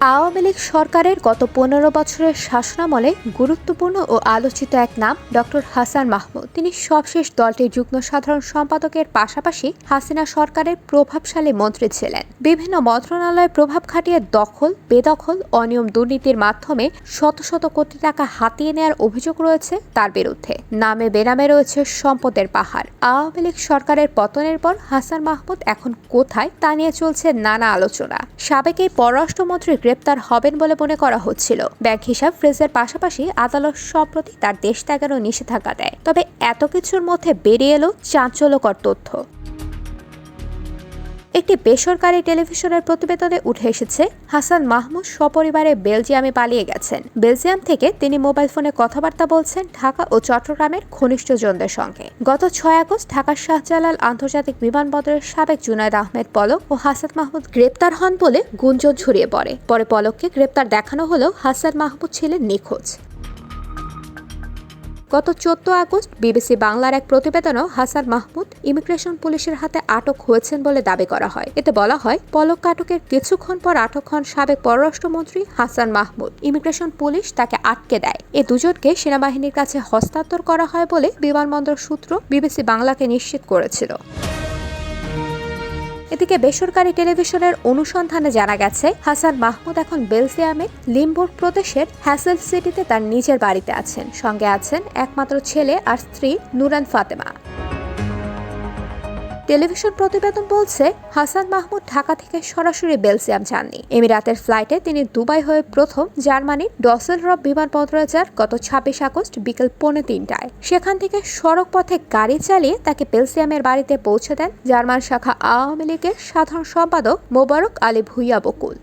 আওয়ামী লীগ সরকারের গত পনেরো বছরের শাসনামলে গুরুত্বপূর্ণ ও আলোচিত এক নাম ডক্টর হাসান মাহমুদ। তিনি সবশেষ দলটির যুগ্ম সাধারণ সম্পাদকের পাশাপাশি হাসিনা সরকারের প্রভাবশালী মন্ত্রী ছিলেন। বিভিন্ন মন্ত্রণালয়ে প্রভাব খাটিয়ে দখল, বেদখল, অনিয়ম দুর্নীতির মাধ্যমে শত শত কোটি টাকা হাতিয়ে নেয়ার অভিযোগ রয়েছে তার বিরুদ্ধে। নামে বেনামে রয়েছে সম্পদের পাহাড়। আওয়ামী লীগ সরকারের পতনের পর হাসান মাহমুদ এখন কোথায় তা নিয়ে চলছে নানা আলোচনা। সাবেক এই পররাষ্ট্রমন্ত্রী গ্রেপ্তার হবেন বলে মনে করা হচ্ছিল। ব্যাংক হিসাব ফ্রিজের পাশাপাশি আদালত সম্প্রতি তার দেশ ত্যাগেরও নিষেধাজ্ঞা দেয়। তবে এত কিছুর মধ্যে বেরিয়ে এলো চাঞ্চল্যকর তথ্য। একটি বেসরকারি টেলিভিশনের প্রতিবেদনে উঠে এসেছে, হাসান মাহমুদ সপরিবারে বেলজিয়ামে পালিয়ে গেছেন। বেলজিয়াম থেকে তিনি মোবাইল ফোনে কথাবার্তা বলছেন ঢাকা ও চট্টগ্রামের ঘনিষ্ঠজনদের সঙ্গে। গত ছয় আগস্ট ঢাকার শাহজালাল আন্তর্জাতিক বিমানবন্দরের সাবেক জুনায়দ আহমেদ পলক ও হাসান মাহমুদ গ্রেপ্তার হন বলে গুঞ্জন ছড়িয়ে পড়ে। পরে পলককে গ্রেপ্তার দেখানো হলেও হাসান মাহমুদ ছিলেন নিখোঁজ। গত চোদ্দ আগস্ট বিবিসি বাংলার এক প্রতিবেদনও হাসান মাহমুদ ইমিগ্রেশন পুলিশের হাতে আটক হয়েছেন বলে দাবি করা হয়। এতে বলা হয়, পলক আটকের কিছুক্ষণ পর আটক হন সাবেক পররাষ্ট্রমন্ত্রী হাসান মাহমুদ। ইমিগ্রেশন পুলিশ তাকে আটকে দেয়। এ দুজনকে সেনাবাহিনীর কাছে হস্তান্তর করা হয় বলে বিমানবন্দর সূত্র বিবিসি বাংলাকে নিশ্চিত করেছিল। এদিকে বেসরকারি টেলিভিশনের অনুসন্ধানে জানা গেছে, হাসান মাহমুদ এখন বেলজিয়ামের লিম্বুর প্রদেশের হ্যাসেল সিটিতে তার নিজের বাড়িতে আছেন। সঙ্গে আছেন একমাত্র ছেলে আর স্ত্রী নুরান ফাতেমা। টেলিভিশন প্রতিবেদন বলছে, হাসান মাহমুদ ঢাকা থেকে সরাসরি বেলজিয়াম যাননি। এমিরাতের ফ্লাইটে তিনি দুবাই হয়ে প্রথম জার্মানির ডসেলরব বিমানবন্দরে যান গত ছাব্বিশ আগস্ট বিকেল পৌনে তিনটায়। সেখান থেকে সড়ক পথে গাড়ি চালিয়ে তাকে বেলজিয়ামের বাড়িতে পৌঁছে দেন জার্মান শাখা আওয়ামী লীগের সাধারণ সম্পাদক মোবারক আলী ভুইয়া বকুল।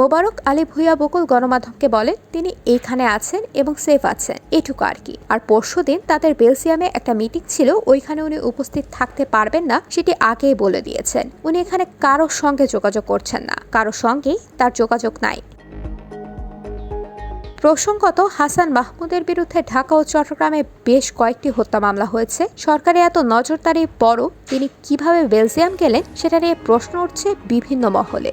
মোবারক আলী ভুইয়া বকুল গণমাধ্যমকে বলেন তিনি এইখানে আছেন এবং সেফ আছেন, এটুকু আর কি। আর পরশু দিন তাদের বেলজিয়ামে একটা মিটিং ছিল, ওইখানে উনি উপস্থিত থাকতে পারবেন না, সেটি আগেই বলে দিয়েছেন। উনি এখানে কারোর সঙ্গে যোগাযোগ করছেন না, কারোর সঙ্গেই তার যোগাযোগ নাই। প্রসঙ্গত, হাসান মাহমুদের বিরুদ্ধে ঢাকা ও চট্টগ্রামে বেশ কয়েকটি হত্যা মামলা হয়েছে। সরকারি এত নজরদারি পরও তিনি কীভাবে বেলজিয়াম গেলেন, সেটা নিয়ে প্রশ্ন উঠছে বিভিন্ন মহলে।